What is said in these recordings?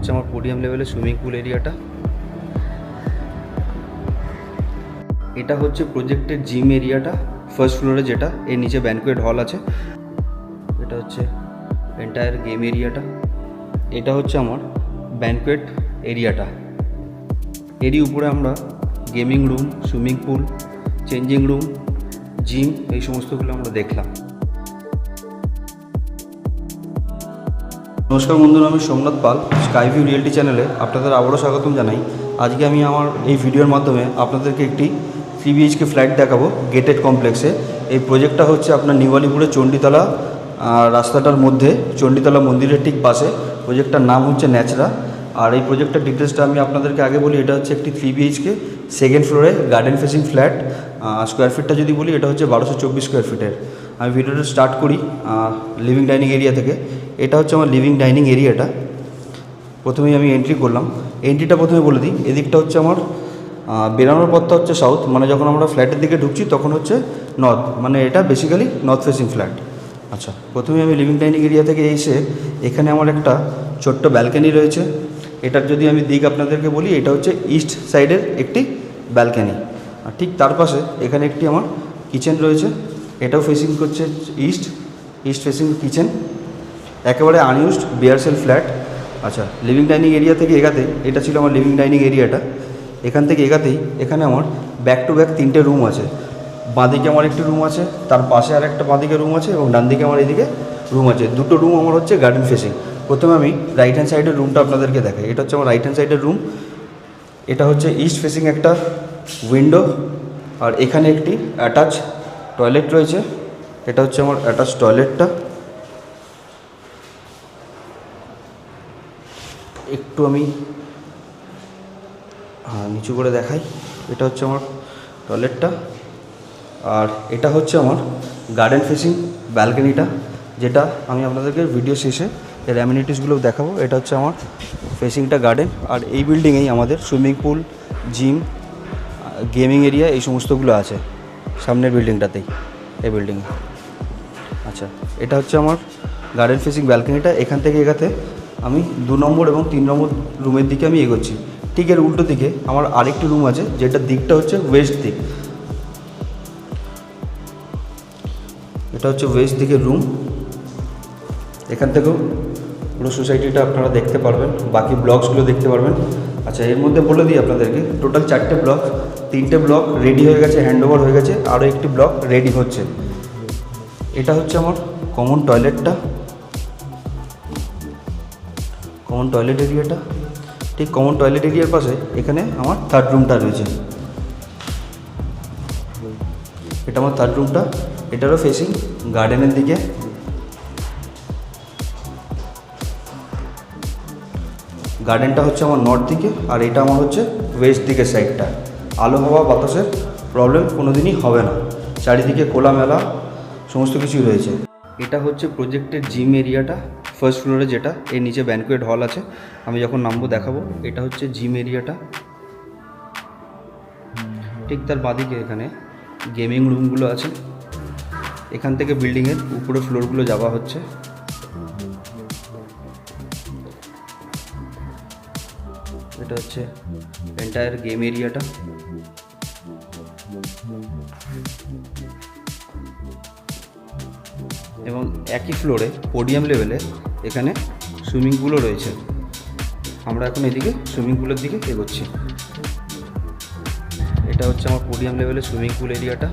হচ্ছে আমার পোডিয়াম লেভেলের সুইমিং পুল এরিয়াটা এটা হচ্ছে প্রজেক্টের জিম এরিয়াটা ফার্স্ট ফ্লোরে যেটা, এর নিচে ব্যানকুয়েট হল আছে। এটা হচ্ছে এন্টায়ার গেম এরিয়াটা এটা হচ্ছে আমার ব্যানকুয়েট এরিয়াটা এরই উপরে আমরা gaming room swimming pool changing room gym এই সমস্তগুলো আমরা দেখলাম। নমস্কার বন্ধুরা, আমি সোমনাথ পাল স্কাইভিউ রিয়েলিটি চ্যানেলে আপনাদের আবারও স্বাগতম জানাই। আজকে আমি আমার এই ভিডিওর মাধ্যমে আপনাদেরকে একটি থ্রি বিএইচকে ফ্ল্যাট দেখাবো গেটেড কমপ্লেক্সে এই প্রজেক্টটা হচ্ছে আপনার নিওয়ালিপুরের চণ্ডীতলা রাস্তাটার মধ্যে, চণ্ডীতলা মন্দিরের ঠিক পাশে। প্রজেক্টটার নাম হচ্ছে ন্যাচরা। আর এই প্রজেক্টটার ডিটেলসটা আমি আপনাদেরকে আগে বলি, এটা হচ্ছে একটি থ্রি বিএইচকে সেকেন্ড ফ্লোরে গার্ডেন ফেসিং ফ্ল্যাট স্কোয়ার ফিটটা যদি বলি, এটা হচ্ছে বারোশো চব্বিশ স্কোয়ার ফিটের আমি ভিডিওটা স্টার্ট করি লিভিং ডাইনিং এরিয়া থেকে। এটা হচ্ছে আমার লিভিং ডাইনিং এরিয়াটা প্রথমেই আমি এন্ট্রি করলাম। এন্ট্রিটা প্রথমে বলে দিই, এদিকটা হচ্ছে আমার বেরানোর পথটা হচ্ছে সাউথ মানে যখন আমরা ফ্ল্যাটের দিকে ঢুকছি, তখন হচ্ছে নর্থ মানে এটা বেসিক্যালি নর্থ ফেসিং ফ্ল্যাট আচ্ছা প্রথমে আমি লিভিং ডাইনিং এরিয়া থেকে এসে এখানে আমার একটা ছোট্ট ব্যালকানি রয়েছে। এটার যদি আমি দিক আপনাদেরকে বলি, এটা হচ্ছে ইস্ট সাইডের একটি ব্যালকানি ঠিক তার পাশে এখানে একটি আমার কিচেন রয়েছে। এটাও ফেসিং করছে ইস্ট ইস্ট ফেসিং কিচেন একেবারে আনইউজড বিয়ারসেল ফ্ল্যাট আচ্ছা লিভিং ডাইনিং এরিয়া থেকে এগাতে, এটা ছিল আমার লিভিং ডাইনিং এরিয়াটা এখান থেকে এগাতেই, এখানে আমার ব্যাক টু ব্যাক তিনটে রুম আছে। বাঁদিকে আমার একটি রুম আছে, তার পাশে আর একটা বাঁদিকে রুম আছে এবং ডান দিকে আমার এদিকে রুম আছে। দুটো রুম আমার হচ্ছে গার্ডেন ফেসিং প্রথমে আমি রাইট হ্যান্ড সাইডের রুমটা আপনাদেরকে দেখাই। এটা হচ্ছে আমার রাইট হ্যান্ড সাইডের রুম এটা হচ্ছে ইস্ট ফেসিং একটা উইন্ডো আর এখানে একটি অ্যাটাচ টয়লেট রয়েছে। এটা হচ্ছে আমার অ্যাটাচ টয়লেটটা একটু আমি হ্যাঁ নিচু করে দেখাই। এটা হচ্ছে আমার টয়লেটটা আর এটা হচ্ছে আমার গার্ডেন ফেসিং ব্যালকনিটা যেটা আমি আপনাদেরকে ভিডিও শেষে এর অ্যামিনিটিসগুলো দেখাবো। এটা হচ্ছে আমার ফেসিংটা গার্ডেন আর এই বিল্ডিংয়েই আমাদের swimming pool gym gaming area এই সমস্তগুলো আছে। সামনের বিল্ডিংটাতেই, এই বিল্ডিংয়ে। আচ্ছা এটা হচ্ছে আমার গার্ডেন ফেসিং ব্যালকনিটা এখান থেকে এগাতে আমি দু নম্বর এবং তিন নম্বর রুমের দিকে আমি এগোচ্ছি। ঠিক এর উল্টো দিকে আমার আরেকটি রুম আছে যেটার দিকটা হচ্ছে ওয়েস্ট দিক। এটা হচ্ছে ওয়েস্ট দিকের রুম এখান থেকেও পুরো সোসাইটিটা আপনারা দেখতে পারবেন, বাকি ব্লগসগুলো দেখতে পারবেন। আচ্ছা এর মধ্যে বলে দিই আপনাদেরকে টোটাল চারটে ব্লক তিনটে ব্লক রেডি হয়ে গেছে হ্যান্ড ওভার হয়ে গেছে, আরও একটি ব্লক রেডি হচ্ছে। এটা হচ্ছে আমার কমন টয়লেটটা কমন টয়লেট এরিয়াটা ঠিক কমন টয়লেট এরিয়ার পাশে এখানে আমার থার্ড রুমটা রয়েছে। এটা আমার থার্ড রুমটা এটারও ফেসিং গার্ডেনের দিকে। গার্ডেনটা হচ্ছে আমার নর্থ দিকে, আর এটা আমার হচ্ছে ওয়েস্ট দিকের সাইডটা আলো হাওয়া বাতাসের প্রবলেম কোনো দিনই হবে না। চারিদিকে খোলামেলা, সমস্ত কিছুই রয়েছে। এটা হচ্ছে প্রজেক্টের জিম এরিয়াটা ফার্স্ট ফ্লোরে যেটা, এর নিচে ব্যানকুয়েট হল আছে। আমি যখন নামবো, দেখাবো। এটা হচ্ছে জিম এরিয়াটা ঠিক তার বাদিকে এখানে গেমিং রুমগুলো আছে। এখান থেকে বিল্ডিংয়ের উপরে ফ্লোরগুলো যাওয়া হচ্ছে। এটা হচ্ছে এন্টায়ার গেম এরিয়াটা এবং একই ফ্লোরে পোডিয়াম লেভেলে এখানে সুইমিং পুলও রয়েছে। আমরা এখন এদিকে সুইমিং পুলের দিকে এগোচ্ছি। এটা হচ্ছে আমার পোডিয়াম লেভেলের সুইমিং পুল এরিয়াটা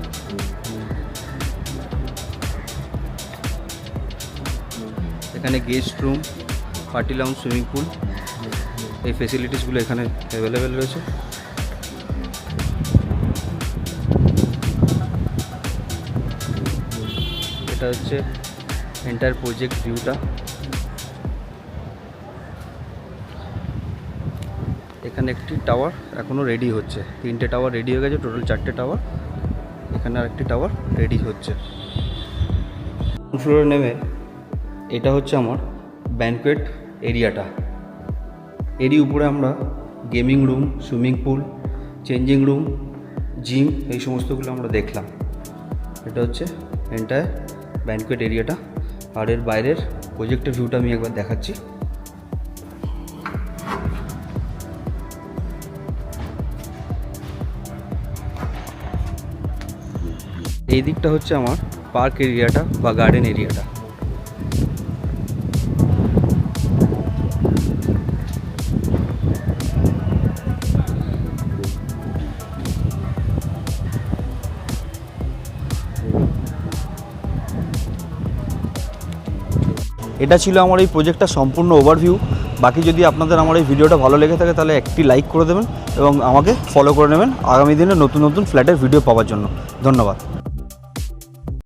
এখানে guest room party lounge swimming pool এই ফেসিলিটিসগুলো এখানে অ্যাভেলেবেল রয়েছে। এটা হচ্ছে এন্টায়ার প্রজেক্ট ভিউটা এখানে একটি টাওয়ার এখনও রেডি হচ্ছে। তিনটে টাওয়ার রেডি হয়ে গেছে টোটাল চারটে টাওয়ার এখানে আরেকটি টাওয়ার রেডি হচ্ছে। ফ্লোরে নেমে এটা হচ্ছে আমার ব্যানকুয়েট এরিয়াটা এরই উপরে আমরা gaming room, swimming pool, changing room, gym এই সমস্তগুলো আমরা দেখলাম। এটা হচ্ছে এন্টার ব্যানকুয়েট এরিয়াটা আর এর বাইরের প্রজেক্টের ভিউটা আমি একবার দেখাচ্ছি। এই দিকটা হচ্ছে আমার পার্ক এরিয়াটা বা গার্ডেন এরিয়াটা এটা ছিল আমার এই প্রজেক্টটা সম্পূর্ণ ওভারভিউ বাকি যদি আপনাদের আমার এই ভিডিওটা ভালো লেগে থাকে, তাহলে একটি লাইক করে দেবেন এবং আমাকে ফলো করে নেবেন আগামী দিনে নতুন নতুন ফ্ল্যাটের ভিডিও পাওয়ার জন্য। ধন্যবাদ।